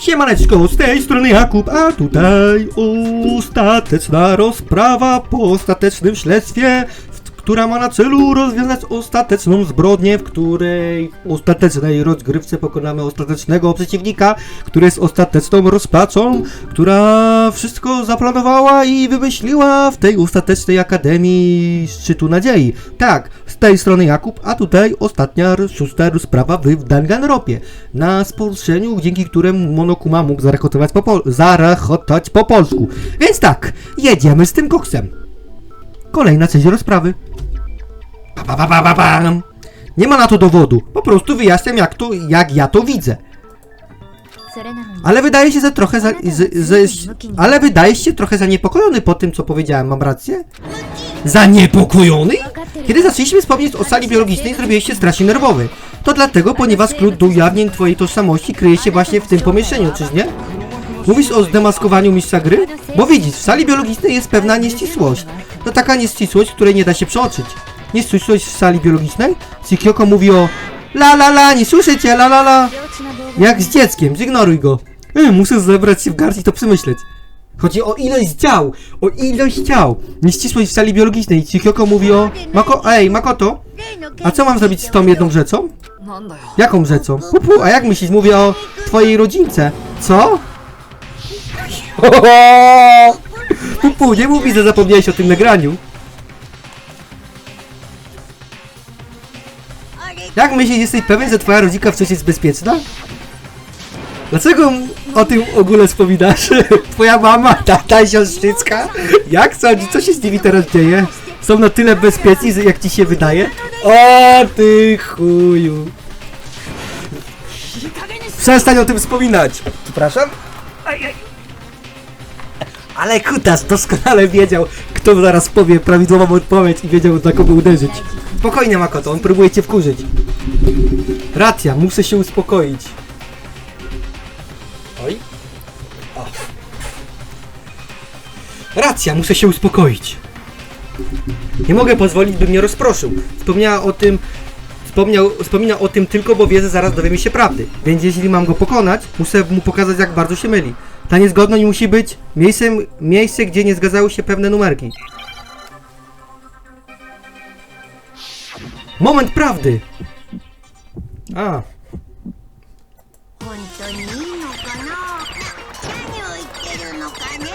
Siemaneczko, z tej strony Jakub, a tutaj ostateczna rozprawa po ostatecznym śledztwie, która ma na celu rozwiązać ostateczną zbrodnię, w której w ostatecznej rozgrywce pokonamy ostatecznego przeciwnika, który jest ostateczną rozpaczą, która wszystko zaplanowała i wymyśliła w tej ostatecznej Akademii Szczytu Nadziei. Tak, z tej strony Jakub, a tutaj ostatnia, szósta rozprawa w Danganropie. Na sporszeniu, dzięki któremu Monokuma mógł zarachotować po, pol- zarachotać po polsku. Więc tak, jedziemy z tym koksem. Kolejna część rozprawy. Pa, pa, pa, pa, pa. Nie ma na to dowodu. Po prostu wyjaśniam, jak, to, jak ja to widzę. Ale wydaje się, że trochę za, z, z, z, Ale wydaje się trochę zaniepokojony po tym, co powiedziałem, mam rację? Zaniepokojony? Kiedy zaczęliśmy wspomnieć o sali biologicznej, zrobiłeś się strasznie nerwowy. To dlatego, ponieważ klucz do ujawnień twojej tożsamości kryje się właśnie w tym pomieszczeniu, czyż nie? Mówisz o zdemaskowaniu mistrza gry? Bo widzisz, w sali biologicznej jest pewna nieścisłość. To taka nieścisłość, której nie da się przeoczyć. Nie słyszałeś w sali biologicznej? Sikioko mówi o La la la, nie słyszycie, la la la. Jak z dzieckiem, zignoruj go. Y, muszę zebrać się w garść i to przemyśleć. Chodzi o ilość ciał, o ilość ciał. Nieścisłość w sali biologicznej. Chikioko mówi o... Mako... Ej, Makoto, a co mam zrobić z tą jedną rzeczą? Jaką rzeczą? Pupu, a jak myślisz? Mówię o twojej rodzince. Co? Pupu, nie mówi, że zapomniałeś o tym nagraniu. Jak myślisz, jesteś pewien, że twoja rodzinka wciąż jest bezpieczna? Dlaczego o tym ogóle wspominasz? Twoja mama, tata, siostrzycka? Jak sądzisz, co się z nimi teraz dzieje? Są na tyle bezpieczni, jak ci się wydaje? O ty chuju. Przestań o tym wspominać. Przepraszam? Ale kutas doskonale wiedział, kto zaraz powie prawidłową odpowiedź i wiedział, na kogo uderzyć. Spokojnie, Makoto, on próbuje cię wkurzyć. Racja, muszę się uspokoić. Oj. O. Racja, muszę się uspokoić. Nie mogę pozwolić, by mnie rozproszył. Wspomniała o tym. Wspomniał, wspomina o tym tylko, bo wie, że zaraz dowiemy się prawdy. Więc jeśli mam go pokonać, muszę mu pokazać, jak bardzo się myli. Ta niezgodność musi być miejscem, miejsce, gdzie nie zgadzały się pewne numerki. Moment prawdy! A, 本当にいいのかな何を言ってるのかね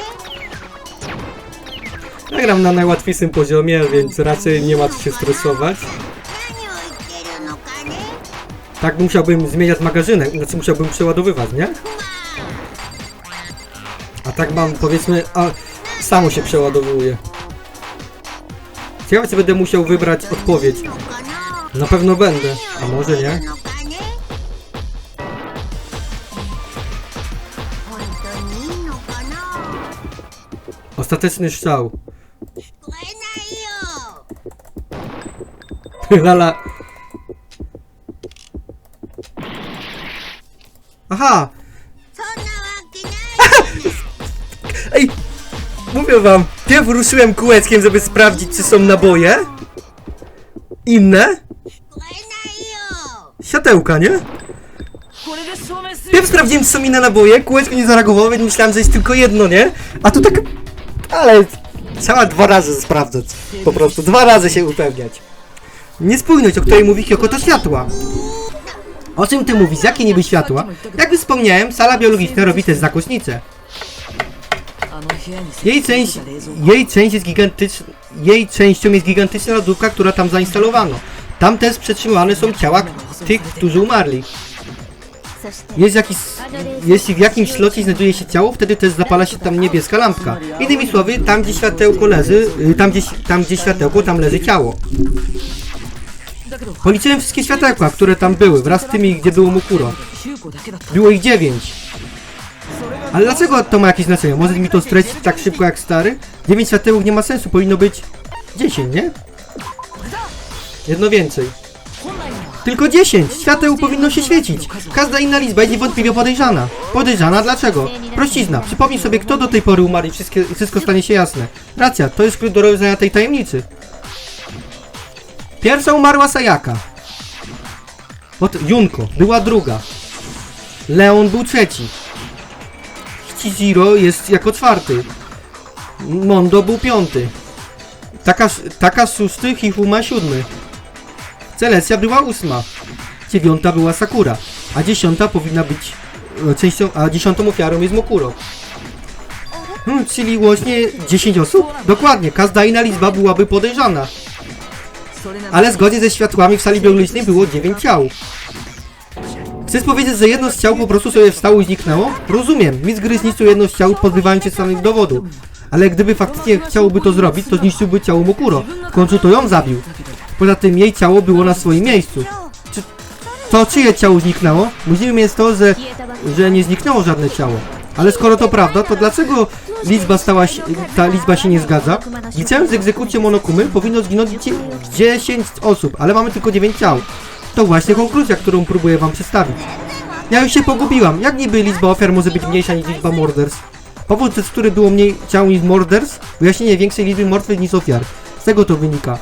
nagram na najłatwiejszym poziomie, więc raczej nie ma co się stresować. 何を言ってるのかね Tak musiałbym zmieniać magazynek, znaczy musiałbym przeładowywać, nie? A tak mam, powiedzmy, a samo się przeładowuje. Ciekawe, czy będę musiał wybrać odpowiedź. Na pewno będę, a może nie? Ostateczny strzał. Lala. Aha! Ej! Mówię wam, pierw ruszyłem kółeczkiem, żeby sprawdzić, czy są naboje. Inne? siatełka, nie? Pierw sprawdziłem, co są na naboje, kółeczko nie zareagowało, więc myślałem, że jest tylko jedno, nie? A tu tak... Ale... Trzeba dwa razy sprawdzać. Po prostu, dwa razy się upewniać. Niespójność, o której mówi Kyoko, to światła. O czym ty mówisz? Jakie niby światła? Jak wspomniałem, sala biologiczna robi też zakośnicę. Jej, część, jej część jest gigantyczna... Jej częścią jest gigantyczna lodówka, która tam zainstalowano. Tam też przetrzymywane są ciała tych, którzy umarli. Jest jakiś, jeśli w jakimś slocie znajduje się ciało, wtedy też zapala się tam niebieska lampka. Innymi słowy, tam gdzie światełko leży, y, tam gdzie, tam gdzie światełko, tam leży ciało. Policzyłem wszystkie światełka, które tam były, wraz z tymi, gdzie było Mukuro. Było ich dziewięć. Ale dlaczego to ma jakieś znaczenie? Może mi to stracić tak szybko jak stary? Dziewięć światełek nie ma sensu, powinno być dziesięć, nie? Jedno więcej. Tylko 10! Świateł powinno się świecić! Każda inna liczba jest niewątpliwie podejrzana. Podejrzana dlaczego? Prościzna. Przypomnij sobie, kto do tej pory umarł i wszystkie, wszystko stanie się jasne. Racja, to jest klucz do rozwiązania tej tajemnicy. Pierwsza umarła Sayaka. Pot Junko była druga. Leon był trzeci. Chiziro jest jako czwarty. Mondo był piąty. Taka, taka szósty, Hihuma siódmy. Celesia była ósma, dziewiąta była Sakura, a dziesiąta powinna być e, częścią, a dziesiątą ofiarą jest Mokuro. Hmm, czyli łącznie 10 osób? Dokładnie, każda inna liczba byłaby podejrzana. Ale zgodnie ze światłami w sali biologicznej było 9 ciał. Chcesz powiedzieć, że jedno z ciał po prostu sobie wstało i zniknęło? Rozumiem, Mitzgry zniszczył jedno z ciał pozbywając się samych dowodów. Ale gdyby faktycznie chciałby to zrobić, to zniszczyłby ciało Mokuro. W końcu to ją zabił. Poza tym jej ciało było na swoim miejscu. Czy to czyje ciało zniknęło? Możliwym jest to, że, że nie zniknęło żadne ciało. Ale skoro to prawda, to dlaczego liczba stała się, ta liczba się nie zgadza? Liceum z egzekucją Monokumy powinno zginąć 10 osób, ale mamy tylko 9 ciał. To właśnie konkluzja, którą próbuję wam przedstawić. Ja już się pogubiłam. Jak niby liczba ofiar może być mniejsza niż liczba morderstw? Powód, przez który było mniej ciał niż morderstw? Wyjaśnienie większej liczby martwych niż ofiar. Z tego to wynika.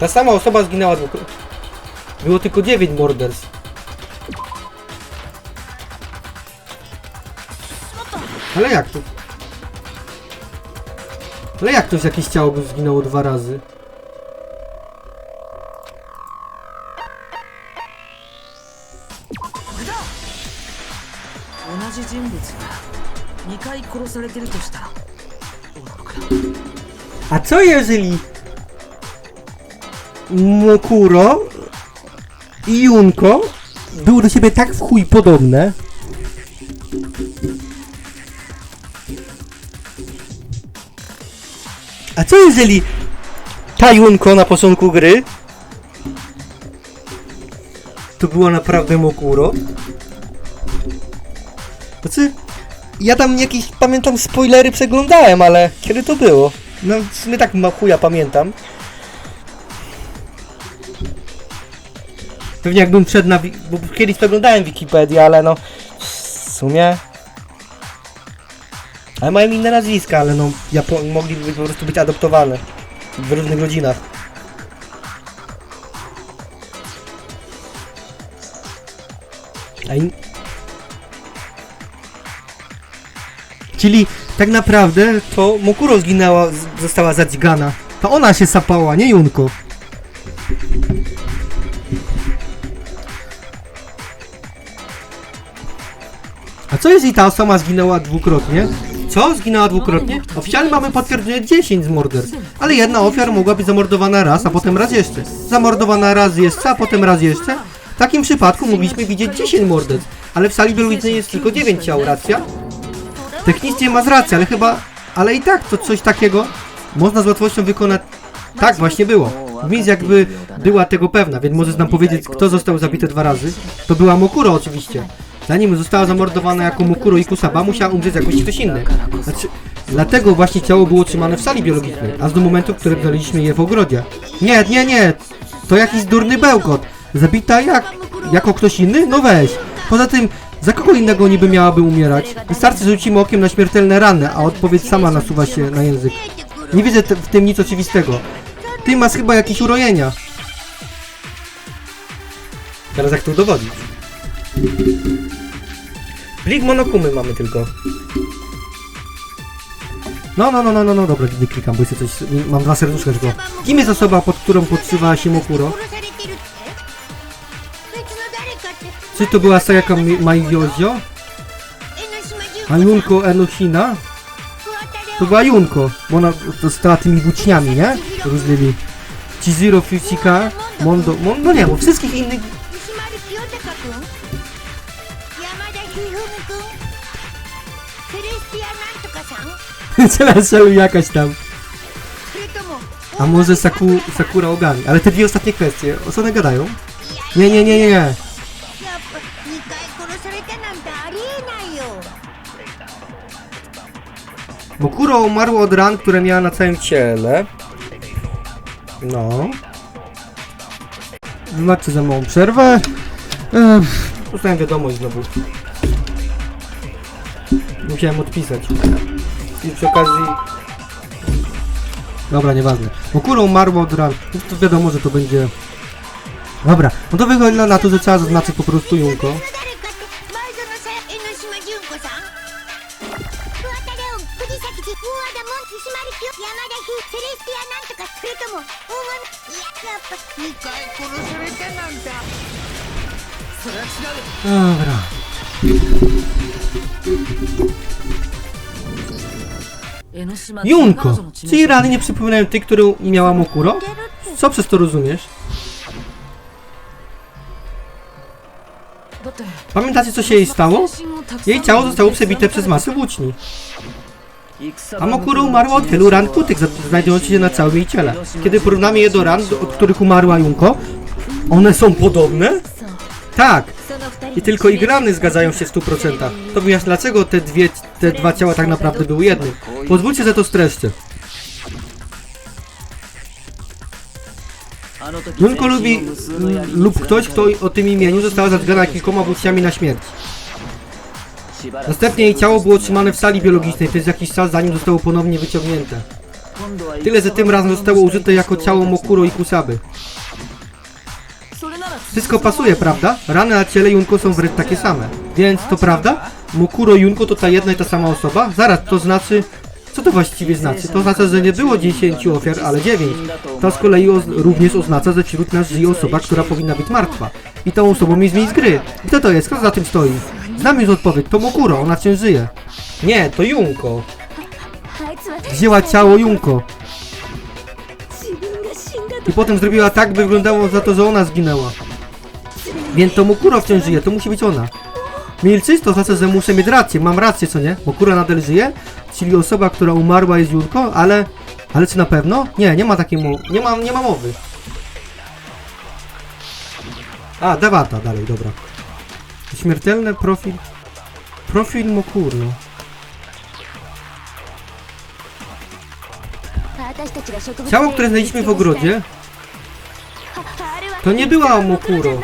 Ta sama osoba zginęła dwukrotnie. Było tylko 9 morderstw. Ale jak to? Ale jak to z jakieś ciało by zginęło dwa razy? A co jeżeli... Mokuro i Junko były do siebie tak w chuj podobne? A co jeżeli ta Junko na początku gry to było naprawdę Mokuro? Znaczy, ja tam jakieś, pamiętam, spoilery przeglądałem, ale kiedy to było? No, w sumie tak ma chuja pamiętam. Pewnie jakbym wszedł na... Bo kiedyś przeglądałem Wikipedię, ale no... W sumie... Ale mają inne nazwiska, ale no... Japo- mogliby po prostu być adoptowane. W różnych rodzinach. A in... Czyli tak naprawdę to Mokuro zginęła, została zadźgana. To ona się sapała, nie Junko. Co jeżeli ta osoba zginęła dwukrotnie? Co? Zginęła dwukrotnie? Oficjalnie mamy potwierdzenie 10 z morderstw. Ale jedna ofiara mogła być zamordowana raz, a potem raz jeszcze. Zamordowana raz jeszcze, a potem raz jeszcze. W takim przypadku mogliśmy widzieć 10 morderstw. Ale w sali biologicznej jest tylko 9 ciał, racja? Technicznie masz rację, ale chyba... Ale i tak to coś takiego można z łatwością wykonać... Tak właśnie było. Miz jakby była tego pewna, więc możesz nam powiedzieć, kto został zabity dwa razy? To była Mokuro oczywiście. Zanim została zamordowana jako Mokuro i Kusaba, musiała umrzeć jakoś ktoś inny. Znaczy, dlatego właśnie ciało było trzymane w sali biologicznej, aż do momentu, w którym znaleźliśmy je w ogrodzie. Nie, nie, nie! To jakiś durny bełkot. Zabita jak? Jako ktoś inny? No weź. Poza tym, za kogo innego niby miałaby umierać? Wystarczy, rzucimy okiem na śmiertelne rany, a odpowiedź sama nasuwa się na język. Nie widzę w tym nic oczywistego. Ty masz chyba jakieś urojenia. Teraz jak to udowodnić? Blik monokumy mamy tylko. No, no, no, no, no, no, dobra, nie klikam, bo jest coś, mam dwa serduszka tylko. Kim jest osoba, pod którą podsuwa się Mokuro? Czy to była Sayaka Maiyozio? A Junko Enosina? To była Junko, bo ona została tymi włóczniami, nie? Rozlili. Chiziro Fusika, Mondo, Mondo, no nie, bo wszystkich innych... 西丸清隆君山田一二三君セレスティアなんとかさん Celestial jakaś tam. それとも A może Saku, Sakura Ogami? Ale te dwie ostatnie kwestie, o co one gadają? Nie, nie, nie, nie, nie. やっぱ2回殺されたなんてありえないよ Mokuro umarło od ran, które miała na całym ciele. No. Wybaczcie za małą przerwę. Ech, dostałem wiadomość znowu. musiałem odpisać. I przy okazji... Dobra, nieważne. Bo kurą umarło od ran. No to wiadomo, że to będzie... Dobra, no to wygląda na to, że trzeba zaznaczyć po prostu Junko. Dobra. Junko! Czy jej rany nie przypominają tej, którą miała Mokuro? Co przez to rozumiesz? Pamiętacie, co się jej stało? Jej ciało zostało przebite przez masę włóczni. A Mokuro umarła od wielu ran kutych, znajdujących się na całym jej ciele. Kiedy porównamy je do ran, od których umarła Junko, one są podobne? Tak, i tylko i zgadzają się w 100%. To wyjaśnia dlaczego te, dwie, te dwa ciała tak naprawdę były jednym. Pozwólcie, że to streszczę. Junko lubi lub ktoś, kto o tym imieniu została zadgana kilkoma włóczniami na śmierć. Następnie jej ciało było trzymane w sali biologicznej przez jakiś czas, zanim zostało ponownie wyciągnięte. Tyle, że tym razem zostało użyte jako ciało Mokuro i Kusaby. Wszystko pasuje, prawda? Rany na ciele Junko są wręcz takie same. Więc to prawda? Mukuro i Junko to ta jedna i ta sama osoba? Zaraz, to znaczy... Co to właściwie znaczy? To oznacza, że nie było 10 ofiar, ale 9. To z kolei oz również oznacza, że wśród nas żyje osoba, która powinna być martwa. I tą osobą jest z gry. Kto to jest? Kto za tym stoi? Znam już odpowiedź. To Mukuro, ona wciąż żyje. Nie, to Junko. Wzięła ciało Junko. I potem zrobiła tak, by wyglądało za to, że ona zginęła. Więc to Mokura wciąż żyje, to musi być ona. Milczysz to znaczy, że muszę mieć rację, mam rację, co nie? Mokura nadal żyje, czyli osoba, która umarła jest Julką, ale... Ale czy na pewno? Nie, nie ma takiej mowy, nie ma, nie ma mowy. A, dewata, dalej, dobra. Śmiertelny profil... Profil Mokuru. Ciało, które znaleźliśmy w ogrodzie, to nie była Mokuro.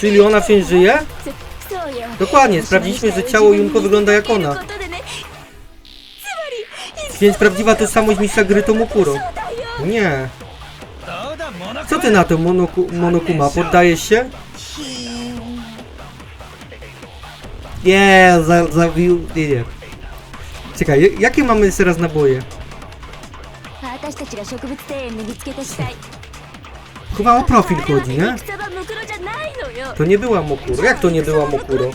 Czyli ona wciąż żyje? Dokładnie, sprawdziliśmy, że ciało Junko wygląda jak ona. Więc prawdziwa tożsamość mistrza gry to Mukuro. Nie. Co ty na to, Monoku Monokuma? Poddajesz się? Nie, za. Nie, nie. Czekaj, jakie mamy teraz naboje? Chyba o profil chodzi, nie? To nie była Mokuro. Jak to nie była Mokuro?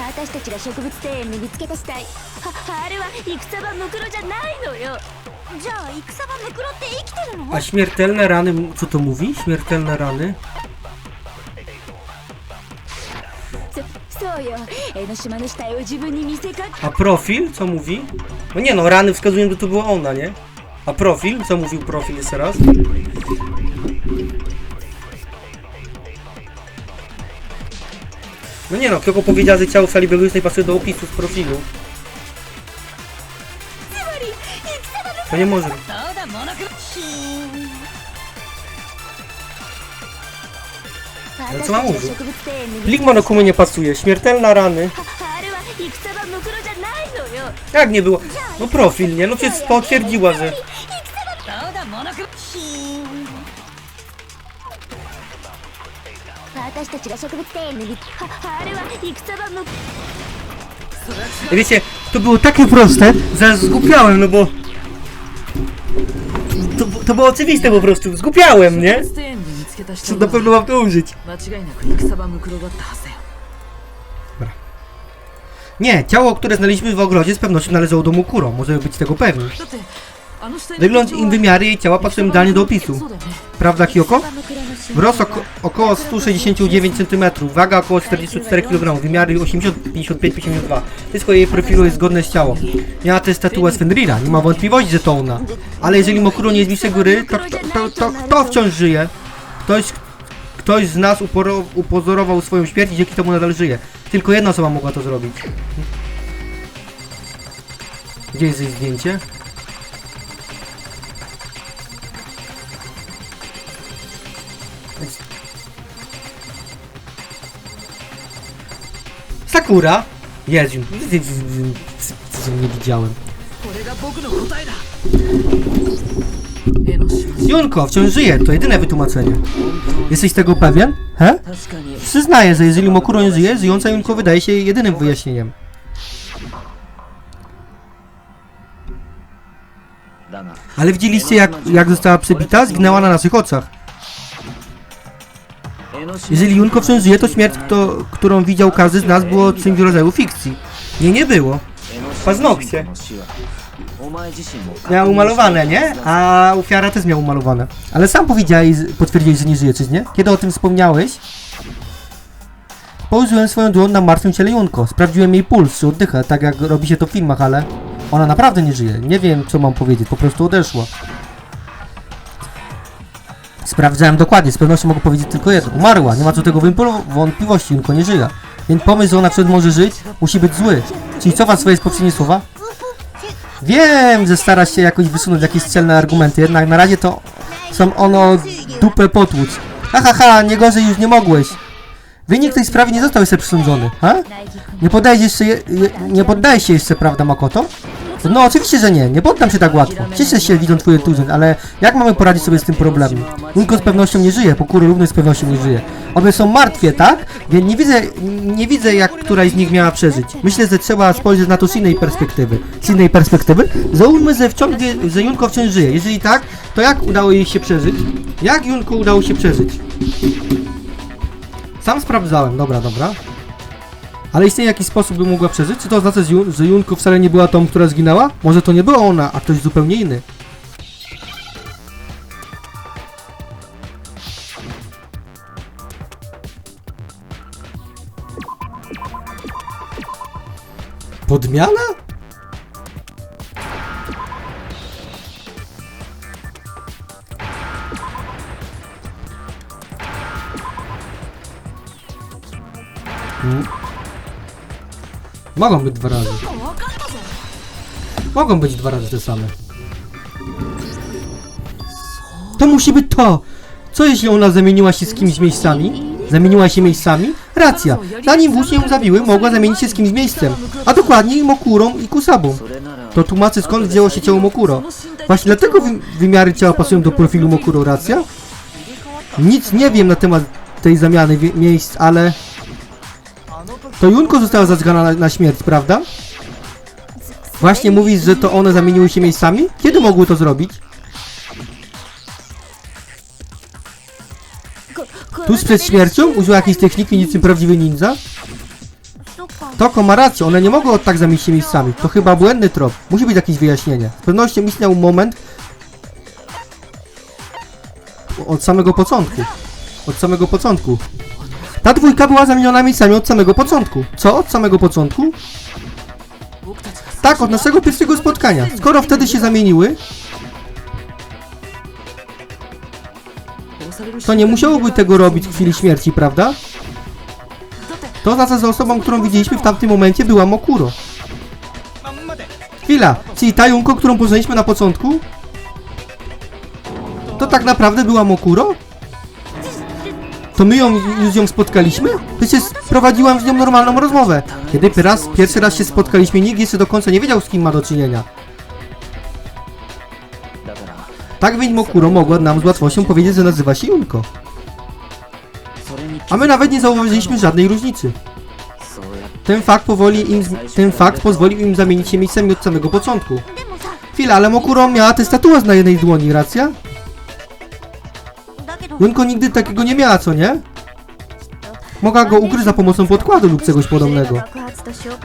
私たちが植物庭園で見つけた死体はあれは戦場ムクロじゃないのよじゃあ戦はムクロって生きてるの A śmiertelne rany, co to mówi? Śmiertelne rany? そそうよ江ノ島の死体を自分に見せかけ A profil, co mówi? No nie no, rany wskazują, że to była ona, nie? A profil, co mówił profil jeszcze raz? No nie no, Kyoko powiedziała, że ciało Feli Belusnej pasuje do opisu z profilu. To nie może. Ale co mam użyć? Ligma no nie pasuje, śmiertelna rany. Jak nie było? No profil, nie? No przecież potwierdziła, że... 私たちが植物庭園で見はあれは戦場ムク Wiecie, to było takie proste, że zgupiałem, no bo... To, to było oczywiste po prostu, zgupiałem, nie? ステーンで見つけた死 Co 体 na は pewno mam to użyć. 間違いなく戦場ムクロだったはずだよ Nie, ciało, które znaleźliśmy w ogrodzie z pewnością należało do Mukuro, możemy być tego pewni. だってあの死体の Wygląd inwymiary jej ciała pasuje idealnie do opisu. Prawda, Kyoko? Wzrost oko około 169 cm, waga około 44 kg, wymiary 80-55-52. Wszystko jej profilu jest zgodne z ciałem. Miała też statuę Svenrira, nie ma wątpliwości, że to ona. Ale jeżeli Mokuro nie zniszczy góry, to, to, to, to kto wciąż żyje? Ktoś, ktoś z nas upozorował swoją śmierć i dzięki temu nadal żyje. Tylko jedna osoba mogła to zrobić. Gdzie jest jej zdjęcie? Sakura! Jezu, co nie widziałem. Junko, wciąż żyje, to jedyne wytłumaczenie. Jesteś tego pewien? He? Przyznaję, że jeżeli Mokuro nie żyje, żyjąca Junko wydaje się jedynym wyjaśnieniem. Ale widzieliście jak, jak została przebita? Zginęła na naszych oczach. Jeżeli Junko żyje, to śmierć, kto, którą widział każdy z nas, było czymś w rodzaju fikcji. Nie, nie było. Paznokcie. Miał umalowane, nie? A ofiara też miała umalowane. Ale sam powiedziałeś, potwierdziłeś, że nie żyje, czy nie? Kiedy o tym wspomniałeś, położyłem swoją dłoń na martwym ciele Junko. Sprawdziłem jej puls, czy oddycha, tak jak robi się to w filmach, ale ona naprawdę nie żyje. Nie wiem, co mam powiedzieć, po prostu odeszła. Sprawdzałem dokładnie, z pewnością mogę powiedzieć tylko jedno. Umarła, nie ma co tego wątpliwości, Junko nie żyje. Więc pomysł, że ona wciąż może żyć, musi być zły. Czyli cofa swoje poprzednie słowa? Wiem, że starasz się jakoś wysunąć jakieś celne argumenty, jednak na razie to są ono dupę potłuc. Ha ha ha, nie gorzej już nie mogłeś. Wynik tej sprawy nie został jeszcze przesądzony, ha? Nie poddajesz jeszcze, je, nie poddajesz się jeszcze, prawda Makoto? No oczywiście, że nie, nie poddam się tak łatwo. Cieszę się widząc twój entuzjazm, ale jak mamy poradzić sobie z tym problemem? Junko z pewnością nie żyje, Pokuro również z pewnością nie żyje. Obie są martwie, tak? Więc nie widzę, nie widzę jak któraś z nich miała przeżyć. Myślę, że trzeba spojrzeć na to z innej perspektywy. Z innej perspektywy? Załóżmy, że wciąż, że Junko wciąż żyje. Jeżeli tak, to jak udało jej się przeżyć? Jak Junko udało się przeżyć? Sam sprawdzałem, dobra, dobra. Ale istnieje jakiś sposób, by mogła przeżyć? Czy to oznacza, że Jun- że Junko wcale nie była tą, która zginęła? Może to nie była ona, a ktoś zupełnie inny. Podmiana? Mogą być dwa razy. Mogą być dwa razy te same. To musi być to! Co jeśli ona zamieniła się z kimś miejscami? Zamieniła się miejscami? Racja! Zanim włócznie ją zabiły, mogła zamienić się z kimś miejscem. A dokładniej Mokurą i Kusabą. To tłumaczy skąd wzięło się ciało Mokuro. Właśnie dlatego wy wymiary ciała pasują do profilu Mokuro, racja? Nic nie wiem na temat tej zamiany miejsc, ale... To Junko została zazgana na, na śmierć, prawda? Właśnie mówisz, że to one zamieniły się miejscami? Kiedy mogły to zrobić? Tuż przed śmiercią użyła jakiejś techniki niczym prawdziwy ninja? Toko ma rację, one nie mogą od tak zamienić się miejscami. To chyba błędny trop. Musi być jakieś wyjaśnienie. Z pewnością istniał moment... Od samego początku. Od samego początku. Ta dwójka była zamieniona miejscami od samego początku. Co? Od samego początku? Tak, od naszego pierwszego spotkania. Skoro wtedy się zamieniły, to nie musiałoby tego robić w chwili śmierci, prawda? To znaczy, że osobą, którą widzieliśmy w tamtym momencie była Mokuro. Chwila, czyli ta Junko, którą poznaliśmy na początku? To tak naprawdę była Mokuro? To my ją już ją spotkaliśmy? Przecież prowadziłam z nią normalną rozmowę. Kiedy raz, pierwszy raz się spotkaliśmy, nikt jeszcze do końca nie wiedział, z kim ma do czynienia. Tak więc Mokuro mogła nam z łatwością powiedzieć, że nazywa się Junko. A my nawet nie zauważyliśmy żadnej różnicy. Ten fakt, powoli im, ten fakt pozwolił im zamienić się miejscami od samego początku. Chwila, ale Mokuro miała tę statuę na jednej dłoni, racja? Junko nigdy takiego nie miała, co nie? Mogła go ukryć za pomocą podkładu lub czegoś podobnego.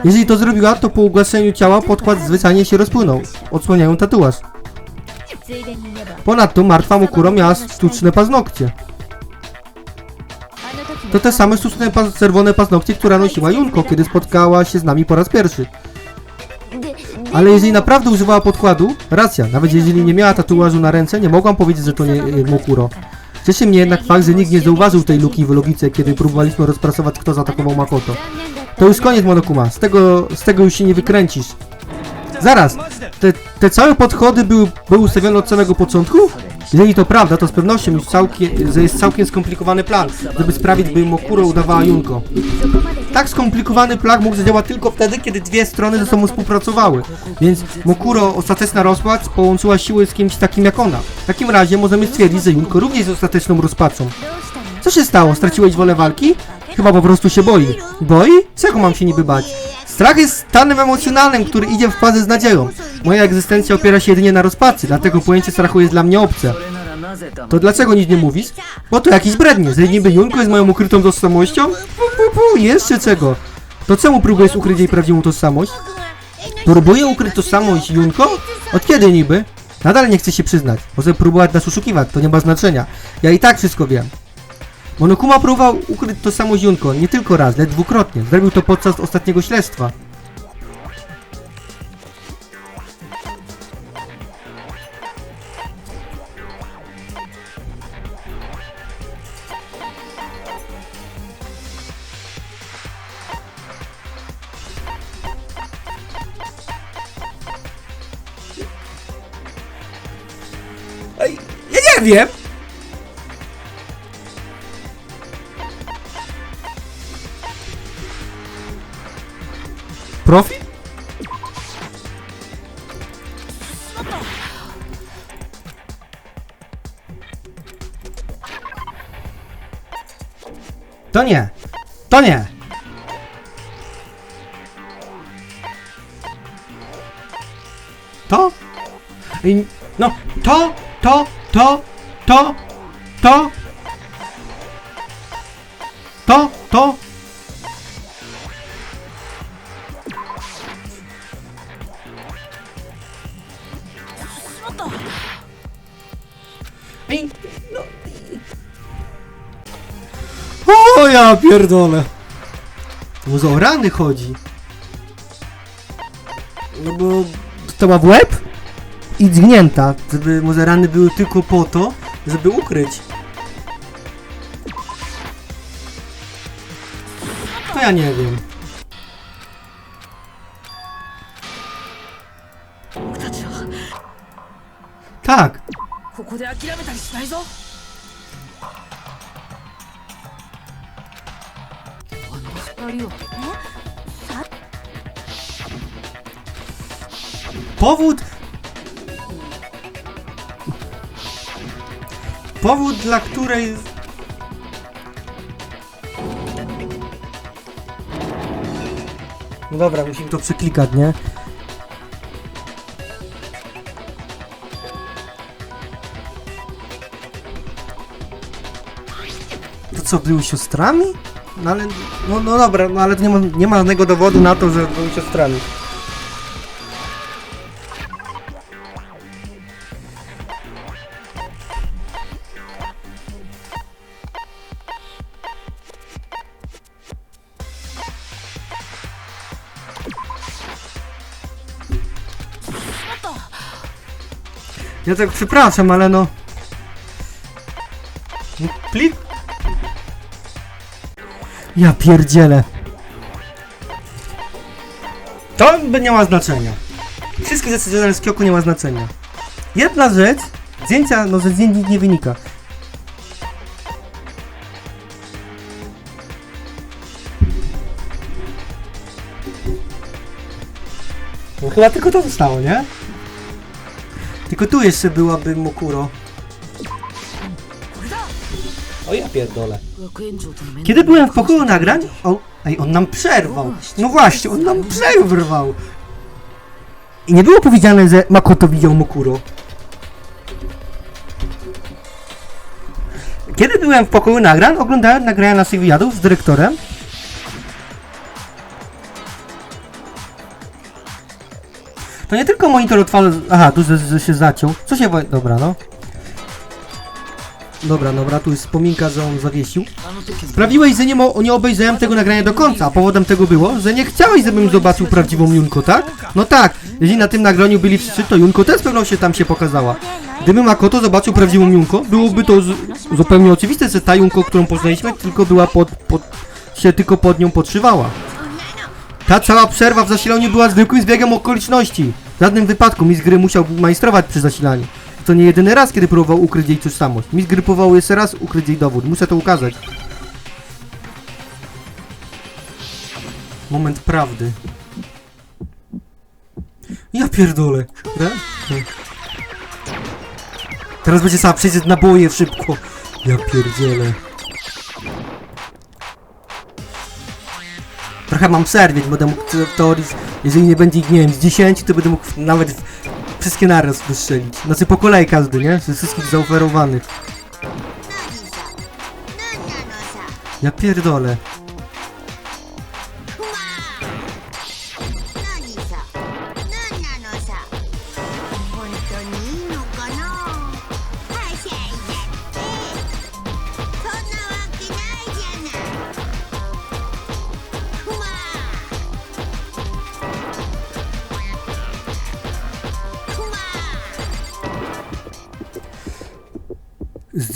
Jeżeli to zrobiła, to po ugaszeniu ciała podkład zwyczajnie się rozpłynął, odsłaniają tatuaż. Ponadto martwa Mokuro miała sztuczne paznokcie. To te same sztuczne czerwone paznokcie, które nosiła Junko, kiedy spotkała się z nami po raz pierwszy. Ale jeżeli naprawdę używała podkładu, racja, nawet jeżeli nie miała tatuażu na ręce, nie mogłam powiedzieć, że to nie e, Mokuro. Cieszy mnie jednak fakt, że nikt nie zauważył tej luki w logice, kiedy próbowaliśmy rozpracować, kto zaatakował Makoto. To już koniec, Monokuma. Z tego, z tego już się nie wykręcisz. Zaraz, te, te całe podchody były, były ustawione od samego początku? Jeżeli to prawda, to z pewnością już całkiem, jest całkiem skomplikowany plan, żeby sprawić, by Mokuro udawała Junko. Tak skomplikowany plan mógł zadziałać tylko wtedy, kiedy dwie strony ze sobą współpracowały. Więc Mokuro, ostateczna rozpacz, połączyła siły z kimś takim jak ona. W takim razie możemy stwierdzić, że Junko również jest ostateczną rozpaczą. Co się stało? Straciłeś wolę walki? Chyba po prostu się boi. Boi? Czego mam się niby bać? Strach jest stanem emocjonalnym, który idzie w fazę z nadzieją. Moja egzystencja opiera się jedynie na rozpaczy, dlatego pojęcie strachu jest dla mnie obce. To dlaczego nic nie mówisz? Bo to jakiś brednie. Z niby Junko jest moją ukrytą tożsamością? Pu, pu, pu, jeszcze czego? To czemu próbujesz ukryć jej prawdziwą tożsamość? Próbuję ukryć tożsamość Junko? Od kiedy niby? Nadal nie chcę się przyznać. Może próbować nas uszukiwać? to nie ma znaczenia. Ja i tak wszystko wiem. Monokuma próbował ukryć tożsamość Junko nie tylko raz, lecz dwukrotnie. Zrobił to podczas ostatniego śledztwa. Ej, ja nie wiem! To nie. To nie. To? Ej, No, to, to, to, to, to, to, to. O, ja pierdolę. Może o rany chodzi. No bo dostała w łeb i zgnięta, żeby może rany były tylko po to, żeby ukryć. To ja nie wiem. 僕たちは Tak, ここで諦めたりしないぞ Powód... Powód, dla której... No dobra, musimy to przeklikać, nie? To co, były siostrami? No ale... No, no dobra, no ale to nie ma, nie ma żadnego dowodu na to, że były siostrami. Ja tak przepraszam, ale no... No, Plik... Ja pierdzielę. To by nie ma znaczenia. Wszystkie rzeczy związane z Kyoku nie ma znaczenia. Jedna rzecz, zdjęcia, no ze zdjęć nic nie wynika. No chyba tylko to zostało, nie? Tylko tu jeszcze byłaby Mokuro. O ja pierdolę. Kiedy byłem w pokoju nagrań? O, ej, on nam przerwał. No właśnie, on nam przerwał. I nie było powiedziane, że Makoto widział Mokuro. Kiedy byłem w pokoju nagrań, oglądałem nagrania naszych wywiadów z dyrektorem. To nie tylko monitor otwarł... Aha, tu że, się zaciął. Co się... Dobra, no. Dobra, dobra, tu jest wspominka, że on zawiesił. Sprawiłeś, że nie, nie obejrzałem tego nagrania do końca, a powodem tego było, że nie chciałeś, żebym zobaczył prawdziwą Junko, tak? No tak, jeżeli na tym nagraniu byli wszyscy, to Junko też z pewnością tam się pokazała. Gdyby Makoto zobaczył prawdziwą Junko, byłoby to zupełnie oczywiste, że ta Junko, którą poznaliśmy, tylko była pod, pod, się tylko pod nią podszywała. Ta cała przerwa w zasilaniu była zwykłym zbiegiem okoliczności. W żadnym wypadku mistrz gry musiał majstrować przy zasilaniu. To nie jedyny raz, kiedy próbował ukryć jej tożsamość. Mi zgrypowało jeszcze raz ukryć jej dowód. Muszę to ukazać. Moment prawdy. Ja pierdolę. Nie. Teraz będzie sama przejść na boje szybko. Ja pierdzielę. Trochę mam przerwieć, będę mógł w teorii, jeżeli nie będzie ich, nie wiem, z 10, to będę mógł nawet wszystkie naraz wystrzelić. Znaczy po kolei każdy, nie? Ze wszystkich zaoferowanych. Ja pierdolę.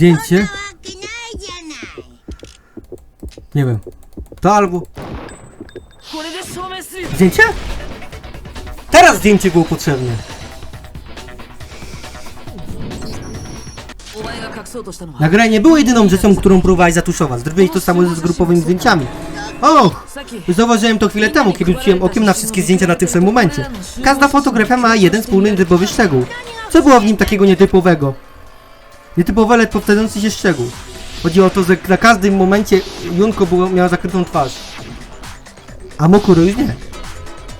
zdjęcie. Nie wiem. To albo... Zdjęcie? Teraz zdjęcie było potrzebne. Nagranie nie było jedyną rzeczą, którą próbowałeś zatuszować. Zrobiłeś to samo ze grupowymi zdjęciami. Och! Zauważyłem to chwilę temu, kiedy rzuciłem okiem na wszystkie zdjęcia na tym samym momencie. Każda fotografia ma jeden wspólny typowy szczegół. Co było w nim takiego nietypowego? Nietypowy, ale powtarzający się szczegół. Chodzi o to, że na każdym momencie Junko było, miała zakrytą twarz. A Mokuro już nie.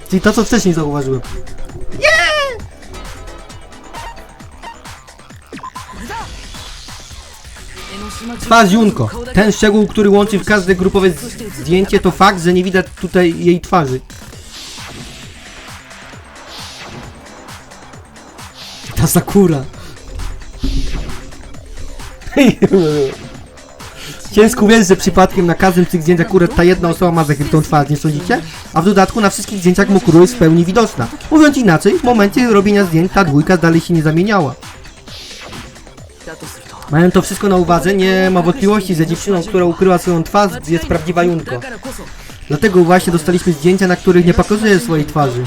Czyli to, co wcześniej zauważyłem. Nie! Twarz Junko. Ten szczegół, który łączy w każde grupowe zdjęcie to fakt, że nie widać tutaj jej twarzy. Ta Sakura. Ciężko wierzyć, że przypadkiem na każdym z tych zdjęć akurat ta jedna osoba ma zakrytą twarz, nie sądzicie? A w dodatku na wszystkich zdjęciach Mukuru jest w pełni widoczna. Mówiąc inaczej, w momencie robienia zdjęć ta dwójka dalej się nie zamieniała. Mając to wszystko na uwadze, nie ma wątpliwości, że dziewczyną, która ukryła swoją twarz, jest prawdziwa Junko. Dlatego właśnie dostaliśmy zdjęcia, na których nie pokazuje swojej twarzy.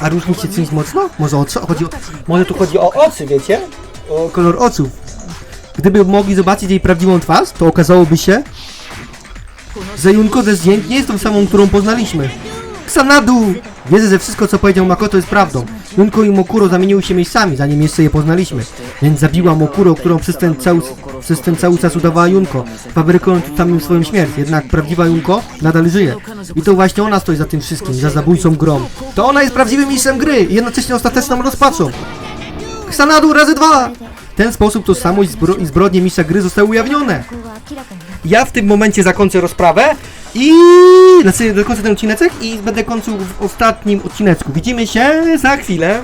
A, a różni się czymś mocno? Może, o co? Chodzi o... Może tu chodzi o oczy, wiecie? O kolor oczów. Gdyby mogli zobaczyć jej prawdziwą twarz, to okazałoby się, że Junko ze zdjęć nie jest tą samą, którą poznaliśmy. Xanadu! Wierzę, że wszystko, co powiedział Makoto jest prawdą. Junko i Mokuro zamieniły się miejscami, zanim jeszcze je poznaliśmy. Więc zabiła Mokuro, którą przez ten cały, przez ten cały czas udawała Junko, fabrykując samym swoją śmierć. Jednak prawdziwa Junko nadal żyje. I to właśnie ona stoi za tym wszystkim, za zabójcą grom. To ona jest prawdziwym mistrzem gry i jednocześnie ostateczną rozpaczą. Xanadu razy dwa! W ten sposób tożsamość zbro i zbrodnie mistrza gry zostały ujawnione. Ja w tym momencie zakończę rozprawę i... Znaczy, dokończę ten odcinek i będę kończył w ostatnim odcineczku. Widzimy się za chwilę.